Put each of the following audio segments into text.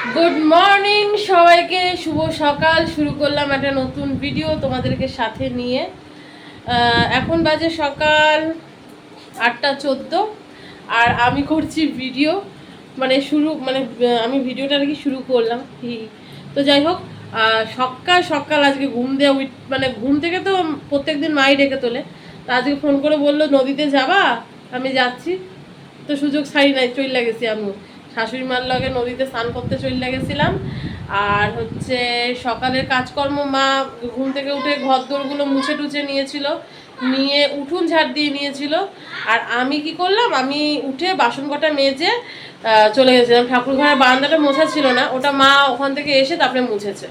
Good morning সবাইকে শুভ সকাল। শুরু করলাম একটা নতুন ভিডিও তোমাদেরকে সাথে নিয়ে। এখন বাজে সকাল আটটা চোদ্দ, আর আমি করছি ভিডিও মানে শুরু মানে আমি ভিডিওটা আর কি শুরু করলাম। তো যাই হোক সকাল সকাল আজকে ঘুম দেওয়া উইট মানে ঘুম থেকে তো প্রত্যেকদিন মাই ডেকে তোলে। তো আজকে ফোন করে বলল, নদীতে যাবা? আমি যাচ্ছি। তো সুযোগ ছাড়ি নাই চলে গেছি আমি শাশুড়ি মার লগে নদীতে স্নান করতে চলে গেছিলাম। আর হচ্ছে সকালের কাজকর্ম, মা ঘুম থেকে উঠে ঘর দোরগুলো মুছে টুছে নিয়েছিল, নিয়ে উঠুন ঝাড় দিয়ে নিয়েছিল। আর আমি কি করলাম, আমি উঠে বাসন কটা মেজে চলে গেছিলাম। ঠাকুর ঘরের বারান্দাটা মোছা ছিল না, ওটা মা ওখান থেকে এসে তারপরে মুছেছে।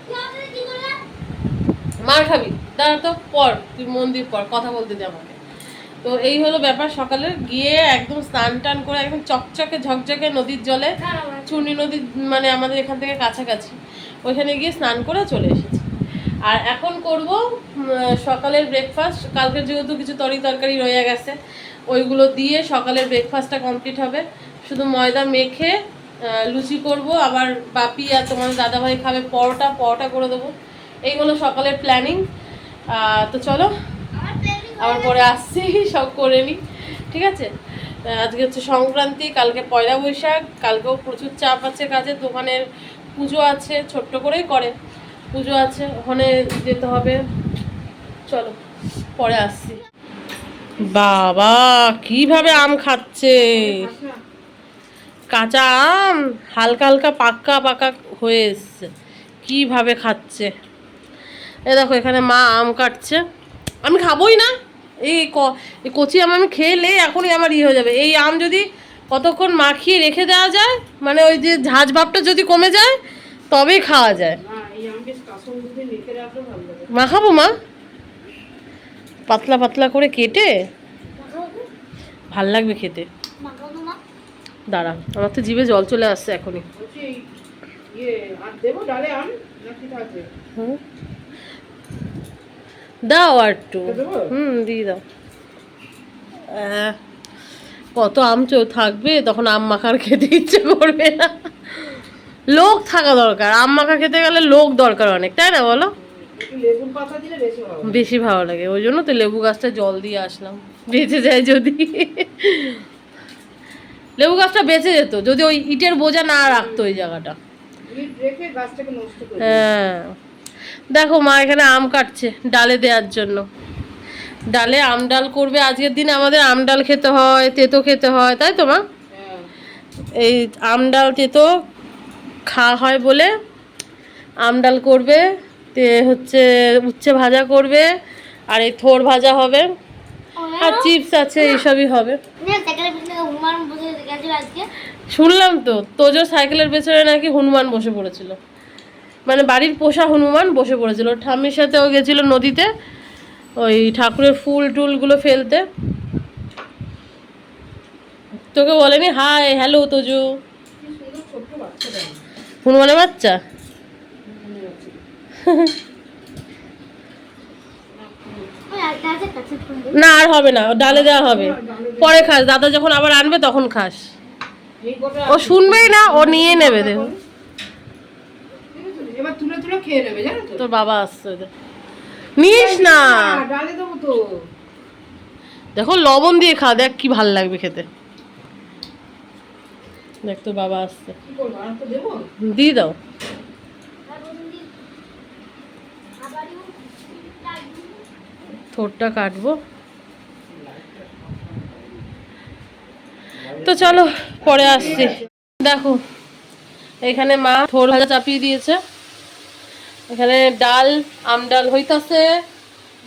মার খাবি, দাঁড়া তো, পর, তুই মন্দির পর, কথা বলতে দে আমাকে। তো এই হলো ব্যাপার, সকালে গিয়ে একদম স্নান টান করে একদম চকচকে ঝকঝকে নদীর জলে চুনি নদীর মানে আমাদের এখান থেকে কাছাকাছি, ওইখানে গিয়ে স্নান করে চলে এসেছি। আর এখন করব সকালের ব্রেকফাস্ট কালকের যেহেতু কিছু তরি তরকারি রয়ে গেছে, ওইগুলো দিয়ে সকালের ব্রেকফাস্টটা কমপ্লিট হবে। শুধু ময়দা মেখে লুচি করব, আবার বাপি আর তোমার দাদাভাই খাবে, পরোটা পরোটা করে দেবো। এই হলো সকালের প্ল্যানিং তো চলো আবার পরে আসছি, সব করে নিই ঠিক আছে? আজকে হচ্ছে সংক্রান্তি, কালকে পয়লা বৈশাখ, কালকেও প্রচুর চাপ আছে কাজে দোকানের পুজো আছে, ছোট্ট করেই করে। পুজো আছে, ওখানে যেতে হবে। চলো, পরে আসছি। বাবা, কীভাবে আম খাচ্ছে? কাঁচা আম? হালকা হালকা পাক্কা পাকা হয়ে এসছে। কীভাবে খাচ্ছে? এ দেখো, এখানে মা আম কাটছে। আমি খাবোই না। এই ক- এই কচি আম আমি খেলে এখনই আমার ইয়ে হয়ে যাবে। এই আম যদি কতক্ষণ মাখিয়ে রেখে দেওয়া যায় মানে ওই যে ঝাঁঝ ভাবটা যদি কমে যায় তবেই খাওয়া যায়। মাখাবো মা? পাতলা পাতলা করে কেটে? ভালো লাগবে খেতে। দাঁড়া আমার তো জিভে জল চলে আসছে এখনই। হুম। দাও আর একটু। হুম দিয়ে দাও। কত আম থাকবে তখন আম মাখার খেতে ইচ্ছে করবে না। লোক থাকা দরকার। আম মাখা খেতে গেলে লোক দরকার অনেক তাই না বলো? বেশি ভালো লাগে। ওই জন্য তো লেবু গাছটা জল দিয়ে আসলাম। বেঁচে যায় যদি। লেবু গাছটা বেঁচে যেত যদি ওই ইটের বোঝা না রাখতো ওই জায়গাটা। হ্যাঁ। দেখো মা এখানে আম কাটছে ডালে দেওয়ার জন্য। ডালে আম ডাল করবে। আজকের দিনে আমাদের আম ডাল খেতে হয়, তেতো খেতে হয়, তাই তো মা? এই আম ডাল তেতো খাওয়া হয় বলে আম ডাল করবে, তে হচ্ছে উচ্ছে ভাজা করবে, আর এই থোর ভাজা হবে, আর চিপস আছে, এইসবই হবে। শুনলাম তো, তোজো সাইকেলের পেছনে নাকি হনুমান বসে পড়েছিল। মানে বাড়ির পোষা হনুমান বসে পড়েছিল। ঠাম্মির সাথে ও গেছিল নদীতে, ওই ঠাকুরের ফুল টুলগুলো ফেলতে। তোকে বলেনি, হাই, হ্যালো তোজো। হনুমানের বাচ্চা? না, আর হবে না, ডালে দেওয়া হবে। পরে খাস, দাদা যখন আবার আনবে তখন খাস। ও শুনবেই না, ও নিয়ে নেবে দেখো তুলে খেয়ে নেবে জানো তো? তোর বাবা আসছে নিস না। ডালে দেবো তো। দেখো লবণ দিয়ে খা দেখ কি ভালো লাগবে খেতে। দেখ তোর বাবা আসছে। দিয়ে দাও। থোরটা কাটবো। তো চলো পরে আসছি। দেখো এখানে মা থোর ভাজা চাপিয়ে দিয়েছে। এখানে ডাল, আম ডাল হইতাছে,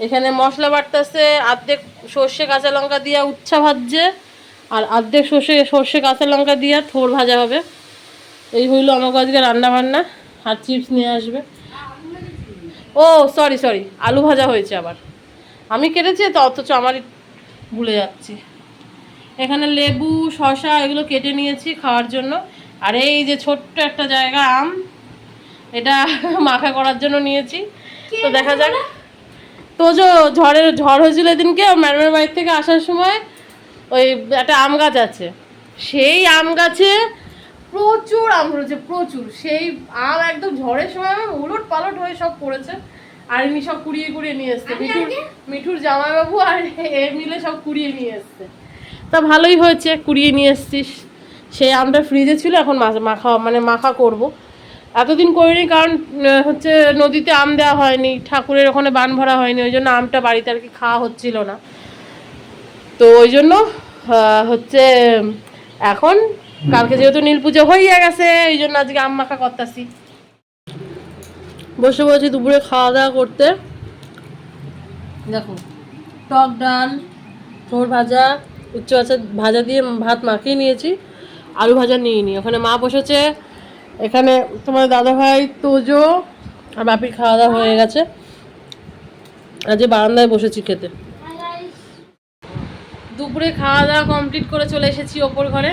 এখানে মশলা বাটতেছে আর্ধেক সর্ষে, কাঁচা লঙ্কা দিয়া উচ্ছা ভাজছে, আর আর্ধেক সর্ষে সর্ষে, কাঁচা লঙ্কা দিয়া থোর ভাজা হবে। এই হইল আমাকে আজকে রান্না বান্না আর চিপস নিয়ে আসবে। ও সরি সরি আলু ভাজা হয়েছে আবার। আমি কেটেছি তো, অথচ আমারই ভুলে যাচ্ছি। এখানে লেবু, শসা, এগুলো কেটে নিয়েছি খাওয়ার জন্য। আর এই যে ছোট্ট একটা জায়গা, আম এটা মাখা করার জন্য নিয়েছি। তো দেখা যাক। তো যে ঝড়ের ঝড় হয়েছিল এদিনকে ম্যাডামের বাড়ির থেকে আসার সময় ওই একটা আম গাছ আছে। সেই আম গাছে প্রচুর আম রয়েছে প্রচুর। সেই আম একদম ঝড়ের সময় আমার উলট পালট হয়ে সব পড়েছে। আর এমনি সব কুড়িয়ে কুড়িয়ে নিয়ে এসছে। মিঠুর মিঠুর জামাইবাবু আর এ মিলে সব কুড়িয়ে নিয়ে এসছে। তা ভালোই হয়েছে কুড়িয়ে নিয়ে এসছিস। সেই আমটা ফ্রিজে ছিল এখন মাখা মানে মাখা করব। এতদিন করিনি কারণ হচ্ছে নদীতে আম দেওয়া হয়নি, ঠাকুরের ওখানে বান ভরা হয়নি, ওই জন্য আমটা বাড়িতে আর কি খাওয়া হচ্ছিল না। তো ওই জন্য হচ্ছে, এখন কালকে যেহেতু নীল পুজো হয়ে গেছে, এই জন্য আজকে আম মাখা করতেছি। বসে বসে দুপুরে খাওয়া দাওয়া করতে। দেখো, টক ডাল ঠোর ভাজা, উচ্চ ভাজা ভাজা দিয়ে ভাত মাখিয়ে নিয়েছি, আলু ভাজা নিয়ে নি। ওখানে মা বসেছে এখানে তোমার দাদা ভাই তোজো আর বাপির খাওয়া দাওয়া হয়ে গেছে। আজকে বারান্দায় বসেছি খেতে। দুপুরে খাওয়া দাওয়া কমপ্লিট করে চলে এসেছি ওপর ঘরে।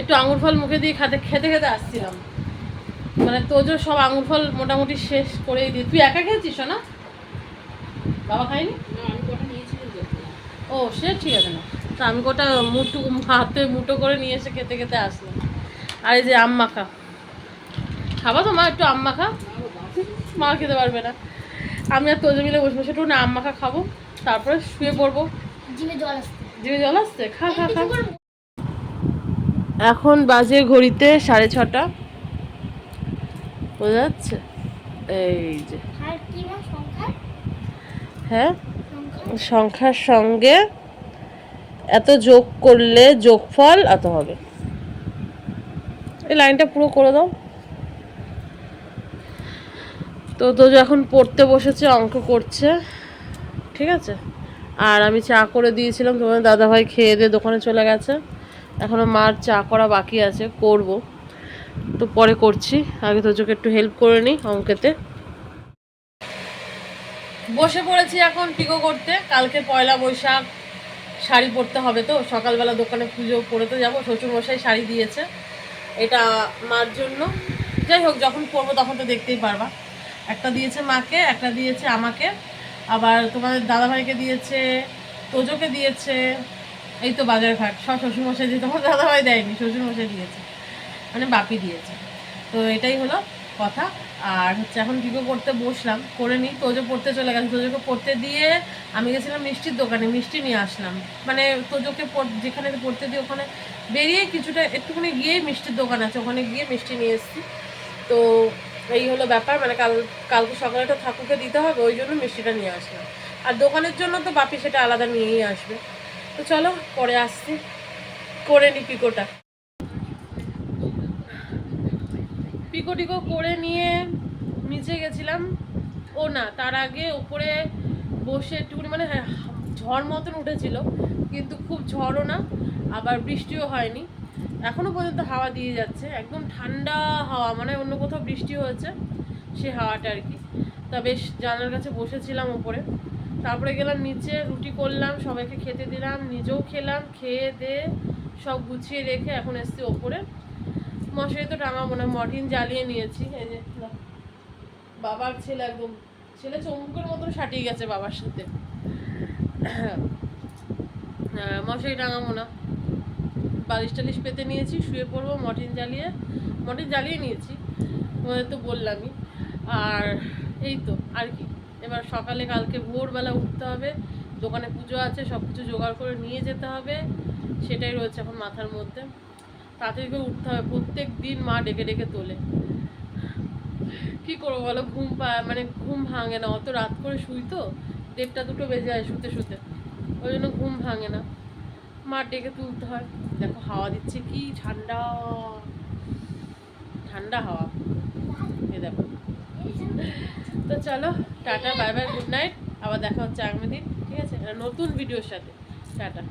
একটু আঙুর ফল মুখে দিয়ে খেতে খেতে খেতে আসছিলাম। মানে তোজো সব আঙুর ফল মোটামুটি শেষ করেই দিয়ে তুই একা খেয়েছিস না বাবা খাইনি ও সে ঠিক আছে না। তো আমি গোটা মুটু হাতে মুটো করে নিয়ে এসে খেতে খেতে আসলাম। আর এই যে আম মাখা। খাবা তো মা একটু আম মাখা। মা খেতে পারবে না। আমি আর তোজো মিলে বসে বসে একটু না আম মাখা খাব তারপরে শুয়ে পড়ব। জিমে জল আসছে। জিভে জল আসছে? খা খা খা। এখন বাজে ঘড়িতে সাড়ে ছটা। বোঝা যাচ্ছে? এই যে। হ্যাঁ? সংখ্যার সঙ্গে এত যোগ করলে যোগফল এত হবে। এই লাইনটা পুরো করে দাও। তো তো এখন পড়তে বসেছে, অঙ্ক করছে। ঠিক আছে? আর আমি চা করে দিয়েছিলাম তোমার দাদাভাই খেয়ে দিয়ে দোকানে চলে গেছে। এখনও মার চা করা বাকি আছে, করব। তো পরে করছি। আগে তোজোকে একটু হেল্প করে নিই অঙ্কেতে। বসে পড়েছি এখন পিকো করতে। কালকে পয়লা বৈশাখ, শাড়ি পরতে হবে তো? সকালবেলা দোকানে পুজো পড়তে যাব, শ্বশুরমশাই শাড়ি দিয়েছে। এটা মার জন্য। যাই হোক, যখন পরবো তখন তো দেখতেই পারবা। একটা দিয়েছে মাকে, একটা দিয়েছে আমাকে। আবার তোমাদের দাদাভাইকে দিয়েছে, তোজোকে দিয়েছে। এই তো বাজার ঘাট, সব শ্বশুরমশাই দিয়ে, তোমার দাদাভাই দেয়নি, শ্বশুরমশাই দিয়েছে। মানে বাপি দিয়েছে। তো এটাই হলো কথা। আর হচ্ছে এখন পিকো করতে বসলাম, করে নিই, তোজো পড়তে চলে গেছে। তোজোকে পড়তে দিয়ে আমি গেছিলাম মিষ্টির দোকানে, মিষ্টি নিয়ে আসলাম। মানে তোজোকে যেখানে পড়তে দিয়ে ওখানে বেরিয়ে কিছুটা, একটুখানি গিয়ে মিষ্টির দোকান আছে, ওখানে গিয়ে মিষ্টি নিয়ে এসেছি। তো এই হলো ব্যাপার মানে কাল কালকে সকালে তো ঠাকুরকে দিতে হবে ওই জন্য মিষ্টিটা নিয়ে আসলাম। আর দোকানের জন্য তো বাপি সেটা আলাদা নিয়েই আসবে। তো চলো পরে আসছি। করে নি পিকোটা। পিকো টিকো করে নিয়ে নিচে গেছিলাম। ও না তার আগে উপরে বসে একটুখানি মানে হ্যাঁ, ঝড় মতন উঠেছিল কিন্তু খুব ঝড়ও না আবার বৃষ্টিও হয়নি। এখনও পর্যন্ত হাওয়া দিয়ে যাচ্ছে। একদম ঠান্ডা হাওয়া মানে অন্য কোথাও বৃষ্টি হয়েছে, সে হাওয়াটা আর কি। তা বেশ জানালার কাছে বসেছিলাম ওপরে। তারপরে গেলাম নিচে, রুটি করলাম, সবাইকে খেতে দিলাম, নিজেও খেলাম, খেয়ে দিয়ে সব গুছিয়ে রেখে এখন এসছি ওপরে। মশারি তো টাঙাবো না মর্টিন জ্বালিয়ে নিয়েছি, এই যে বাবার ছেলে একদম, ছেলে চমুকের মতন সাটিয়ে গেছে বাবার সাথে। মশারি টাঙাবো না। বালিশ টালিশ পেতে নিয়েছি, শুয়ে পড়ব, মর্টিন জ্বালিয়ে মর্টিন জ্বালিয়ে নিয়েছি তোমাদের তো বললামই। আর এই তো, আর কি। এবার সকালে কালকে ভোরবেলা উঠতে হবে, দোকানে পুজো আছে সব কিছু জোগাড় করে নিয়ে যেতে হবে, সেটাই রয়েছে এখন মাথার মধ্যে। তাড়াতাড়ি করে উঠতে হবে, প্রত্যেক দিন মা ডেকে ডেকে তোলে। কি করব বলো, ঘুম পা মানে ঘুম ভাঙে না, অত রাত করে শুই তো, দেড়টা দুটো বেজে যায় শুতে শুতে, ওই জন্য ঘুম ভাঙে না। মা ডেকে তুলতে হয়। দেখো হাওয়া দিচ্ছে কি ঠান্ডা। ঠান্ডা হাওয়া। এ দেখো। তো চলো, tata, bye bye, good night. আবার দেখা হচ্ছে আগামী দিন, ঠিক আছে? নতুন ভিডিওর সাথে। টাটা।